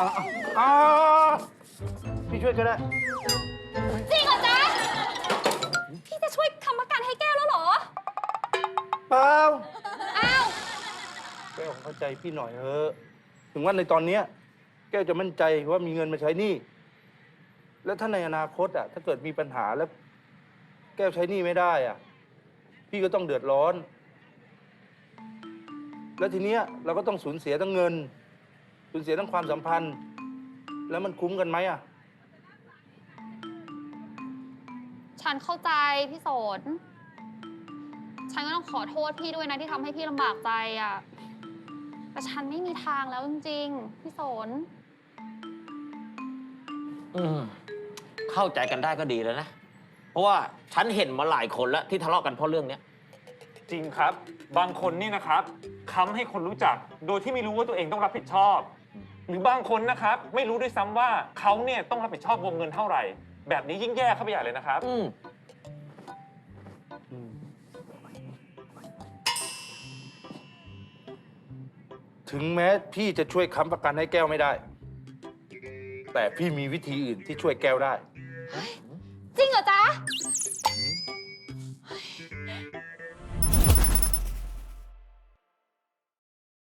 อะอะพี่ช่วยก็ได้ จริงเหรอจ๊ะ พี่จะช่วยค้ำประกันให้แก้วแล้วเหรอ เปล่าอ้าว แก้วเข้าใจพี่หน่อยเถอะถึงว่าในตอนเนี้ยแก้วจะมั่นใจว่ามีเงินมาใช้หนี้ แล้วถ้าในอนาคตอะ ถ้าเกิดมีปัญหาแล้ว แก้วใช้หนี้ไม่ได้อะ พี่ก็ต้องเดือดร้อน แล้วทีเนี้ยเราก็ต้องสูญเสียทั้งเงิน สูญเสียทั้งความสัมพันธ์ แล้วมันคุ้มกันไหมอะ ฉันเข้าใจพี่สนฉันก็ต้องขอโทษพี่ด้วยนะที่ทำให้พี่ลำบากใจอะ แต่ฉันไม่มีทางแล้วจริงๆ พี่สนอืมเข้าใจกันได้ก็ดีแล้วนะ เพราะว่าฉันเห็นมาหลายคนแล้วที่ทะเลาะกันเพราะเรื่องเนี้ยจริงครับ บางคนนี่นะครับค้ำให้คนรู้จัก โดยที่ไม่รู้ว่าตัวเองต้องรับผิดชอบ หรือบางคนนะครับ ไม่รู้ด้วยซ้ำว่าเขาเนี่ยต้องรับผิดชอบวงเงินเท่าไหร่ แบบนี้ยิ่งแย่เข้าไปใหญ่เลยนะครับ อืมถึงแม้พี่จะช่วยค้ำประกันให้แก้วไม่ได้ แต่พี่มีวิธีอื่นที่ช่วยแก้วได้ จ